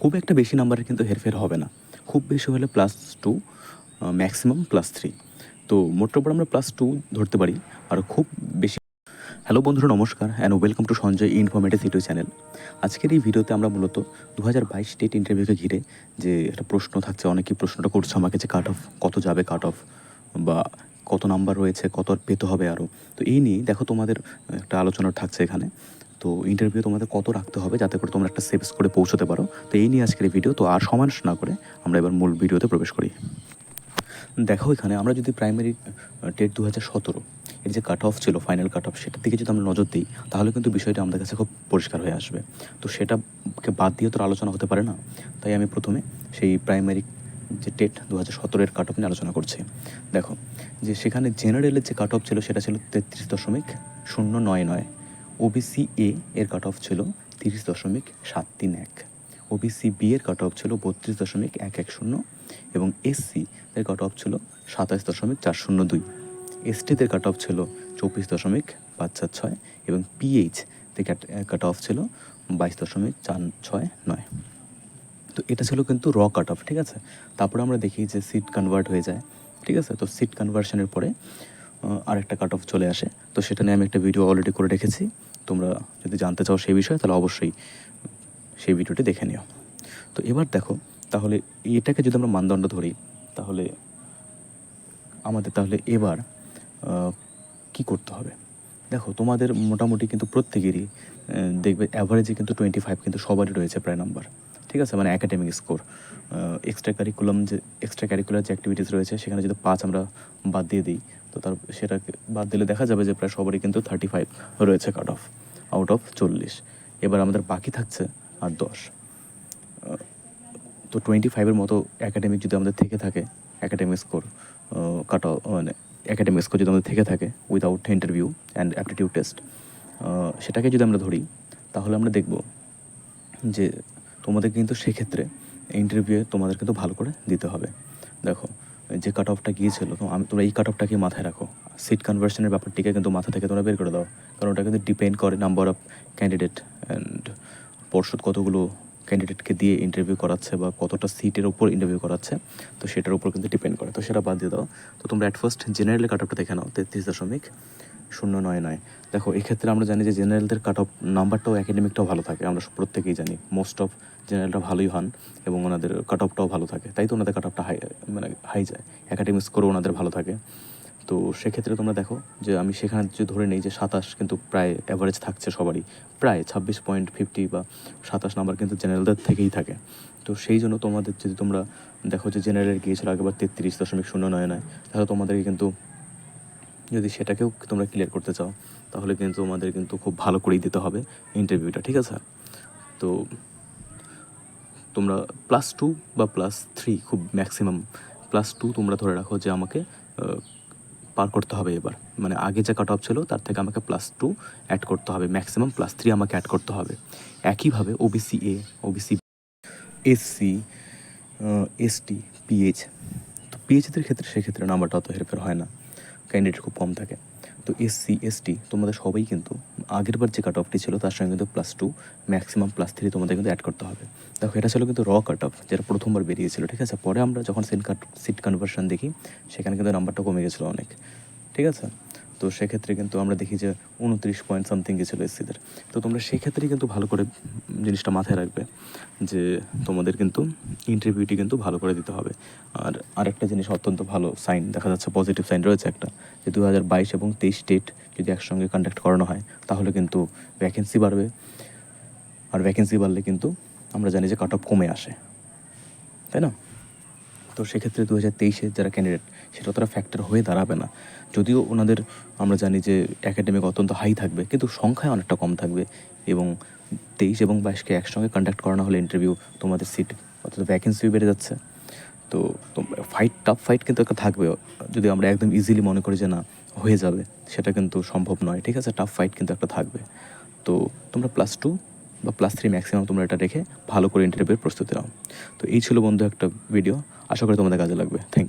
খুব একটা বেশি নাম্বারের কিন্তু হেরফের হবে না। খুব বেশি হলে plus two maximum plus three তো মোটের উপর আমরা প্লাস টু ধরতে পারি, আর খুব বেশি হ্যালো বন্ধুরা, নমস্কার and welcome to Sanjay informative YouTube channel. আজকের এই ভিডিওতে আমরা মূলত দু হাজার বাইশ স্টেট ইন্টারভিউকে ঘিরে যে একটা প্রশ্ন থাকছে অনেকেই প্রশ্নটা করছে আমাকে যে কাট অফ কত যাবে কাট অফ বা কত নাম্বার রয়েছে, কত পেতে হবে আরও তো এই নিয়ে দেখো তোমাদের একটা আলোচনা থাকছে এখানে। তো ইন্টারভিউ তোমাদের কত রাখতে হবে যাতে করে তোমরা একটা সেভ করে পৌঁছতে পারো? তো এই নিয়ে আজকের ভিডিও তো আর সময় নষ্ট না করে আমরা এবার মূল ভিডিওতে প্রবেশ করি। দেখো এখানে আমরা যদি প্রাইমারি টেট দু হাজার সতেরো, এর যে কাট অফ ছিল ফাইনাল কাট অফ সেটার দিকে যদি আমরা নজর দিই, তাহলে কিন্তু বিষয়টা আমাদের কাছে খুব পরিষ্কার হয়ে আসবে। তো সেটাকে বাদ দিয়ে তো আলোচনা হতে পারে না। তাই আমি প্রথমে সেই প্রাইমারি যে টেট দু হাজার সতেরোর কাট অফ নিয়ে আলোচনা করছি। দেখো, যে সেখানে জেনারেলের যে কাট অফ ছিল, সেটা ছিল তেত্রিশ দশমিক শূন্য নয় নয়। ওবিসি এ এর কাট অফ ছিল তিরিশ দশমিক সাত তিন এক। ওবিসি বি এর কাট অফ ছিল বত্রিশ দশমিক এক এক শূন্য এবং এসসি এর কাট অফ ছিল সাতাশ দশমিক চার শূন্য দুই। এসটিদের কাট অফ ছিল চব্বিশ দশমিক পাঁচ চার ছয় এবং পিএইচ তে কাট অফ ছিল বাইশ দশমিক চার ছয় নয়। তো এটা ছিল কিন্তু র কাট অফ ঠিক আছে? তারপরে আমরা দেখি যে সিট কনভার্ট হয়ে যায়, ঠিক আছে? তো সিট কনভার্সনের পরে আরেকটা কাট অফ চলে আসে। তো সেটা নিয়ে আমি একটা ভিডিও অলরেডি করে রেখেছি। তোমরা যদি জানতে চাও সেই বিষয়ে, তাহলে অবশ্যই সেই ভিডিওটি দেখে নিও। তো এবার দেখো, তাহলে এটাকে যদি আমরা মানদণ্ড ধরি, তাহলে আমাদের, তাহলে এবার কি করতে হবে? দেখো, তোমাদের মোটামুটি কিন্তু প্রত্যেকেরই দেখবে অ্যাভারেজে কিন্তু টোয়েন্টি ফাইভ কিন্তু সবারই রয়েছে প্রায় নাম্বার ঠিক আছে? মানে একাডেমিক স্কোর এক্সট্রা কারিকুলাম যে এক্সট্রা কারিকুলার যে অ্যাক্টিভিটিস রয়েছে, সেখানে যদি পাঁচ আমরা বাদ দিয়ে দিই, তো তার, সেটাকে বাদ দিলে দেখা যাবে যে প্রায় সবারই কিন্তু থার্টি ফাইভ রয়েছে কাট অফ আউট অফ চল্লিশ। এবার আমাদের বাকি থাকছে আর দশ। তো টোয়েন্টি ফাইভের মতো একাডেমিক যদি আমাদের থেকে থাকে একাডেমিক স্কোর কাট অফ মানে একাডেমিক স্কোর যদি আমাদের থেকে থাকে without interview and aptitude test সেটাকে যদি আমরা ধরি, তাহলে আমরা দেখব যে তোমাদের কিন্তু সেক্ষেত্রে ইন্টারভিউয়ে তোমাদের কিন্তু ভালো করে দিতে হবে। দেখো, যে কাট অফটা গিয়েছিল, তো আমি তোমরা এই কাট অফটাকে মাথায় রাখো। সিট কনভার্সনের ব্যাপারটিকে কিন্তু মাথা থেকে তোমরা বের করে দাও। কারণ ওটা কিন্তু ডিপেন্ড করে নাম্বার অফ ক্যান্ডিডেট অ্যান্ড পর্ষদ কতগুলো ক্যান্ডিডেটকে দিয়ে ইন্টারভিউ করাচ্ছে বা কতটা সিটের উপর ইন্টারভিউ করাচ্ছে, তো সেটার উপর কিন্তু ডিপেন্ড করে। তো সেটা বাদ দিয়ে দাও। তো তোমরা অ্যাট ফার্স্ট জেনারেলের কাট অফটা দেখে নাও, তেত্রিশ দশমিক শূন্য নয় নয়। দেখো, এক্ষেত্রে আমরা জানি যে জেনারেলদের কাট অফ নাম্বারটাও অ্যাকাডেমিকটাও ভালো থাকে, আমরা প্রত্যেকেই জানি। মোস্ট অফ জেনারেলটা ভালোই হন এবং ওনাদের কাট অফটাও ভালো থাকে। তাই তো ওনাদের কাট অফটা হাই মানে হাই যায়। একাডেমিক স্কোরও ওনাদের ভালো থাকে। তো সেক্ষেত্রে তোমরা দেখো যে আমি সেখানে যে ধরে নেই যে সাতাশ কিন্তু প্রায় অ্যাভারেজ থাকছে সবারই। প্রায় ছাব্বিশ পয়েন্ট ফিফটি বা সাতাশ নাম্বার কিন্তু জেনারেলদের থেকেই থাকে। তো সেই জন্য তোমাদের যদি তোমরা দেখো যে জেনারেল গিয়েছিল আগেবার তেত্রিশ দশমিক শূন্য নয় নয়, তাহলে তোমাদেরকে কিন্তু যদি সেটাকেও তোমরা ক্লিয়ার করতে চাও, তাহলে কিন্তু তোমাদের কিন্তু খুব ভালো করেই দিতে হবে ইন্টারভিউটা ঠিক আছে? তো তোমরা প্লাস টু বা প্লাস থ্রি খুব ম্যাক্সিমাম প্লাস টু তোমরা ধরে রাখো যে আমাকে পার করতে হবে এবার। মানে আগে যে কাট অফ ছিল, তার থেকে আমাকে প্লাস টু অ্যাড করতে হবে ম্যাক্সিমাম প্লাস থ্রি আমাকে অ্যাড করতে হবে। একইভাবে OBC A OBC SC ST PH তো পিএইচদের ক্ষেত্রে, সেক্ষেত্রে নাম্বারটা অত হেরফের হয় না। ক্যান্ডিডেট খুব কম থাকে। তো এসসি এসটি তোমাদের সবাই কিন্তু আগেরবার যে কাট অফটি ছিল তার সঙ্গে কিন্তু plus two maximum plus three তোমাদের কিন্তু অ্যাড করতে হবে। দেখো, এটা ছিল কিন্তু র কাট অফ যেটা প্রথমবার বেরিয়েছিল, ঠিক আছে? পরে আমরা যখন সিট কাট সিট কনভার্সন দেখি, সেখানে কিন্তু নাম্বারটা কমে গেছিল অনেক, ঠিক আছে? তো সেক্ষেত্রে কিন্তু আমরা দেখি যে উনত্রিশ পয়েন্ট সামথিং গেছিল এসসিদের। তো তোমরা সেক্ষেত্রে কিন্তু ভালো করে জিনিসটা মাথায় রাখবে যে তোমাদের কিন্তু ইন্টারভিউটি কিন্তু ভালো করে দিতে হবে। আর আরেকটা জিনিস অত্যন্ত ভালো সাইন দেখা যাচ্ছে পজিটিভ সাইন রয়েছে একটা, যে দু হাজার বাইশ এবং তেইশ ডেট যদি একসঙ্গে কন্ডাক্ট করানো হয়, তাহলে কিন্তু ভ্যাকেন্সি বাড়বে। আর ভ্যাকেন্সি বাড়লে কিন্তু আমরা জানি যে কাট অফ কমে আসে। তাই না? তো সেক্ষেত্রে দু হাজার তেইশে যারা ক্যান্ডিডেট সেটা তারা ফ্যাক্টর হয়ে দাঁড়াবে না। যদিও ওনাদের আমরা জানি যে একাডেমিক অত্যন্ত হাই থাকবে, কিন্তু সংখ্যায় অনেকটা কম থাকবে এবং তেইশ এবং বাইশকে একসঙ্গে কন্ডাক্ট করানো হলে ইন্টারভিউ তোমাদের সিট অর্থাৎ ভ্যাকেন্সিও বেড়ে যাচ্ছে। তো ফাইট টাফ ফাইট কিন্তু একটা থাকবে যদি আমরা একদম ইজিলি মনে করি যে না, হয়ে যাবে, সেটা কিন্তু সম্ভব নয়। ঠিক আছে টাফ ফাইট কিন্তু একটা থাকবে। তো তোমরা প্লাস টু বা প্লাস থ্রি ম্যাক্সিমাম তোমরা এটা রেখে ভালো করে ইন্টারভিউর প্রস্তুতি নাও। তো এই ছিল বন্ধু একটা ভিডিও আশা করি তোমাদের কাজে লাগবে। Thank you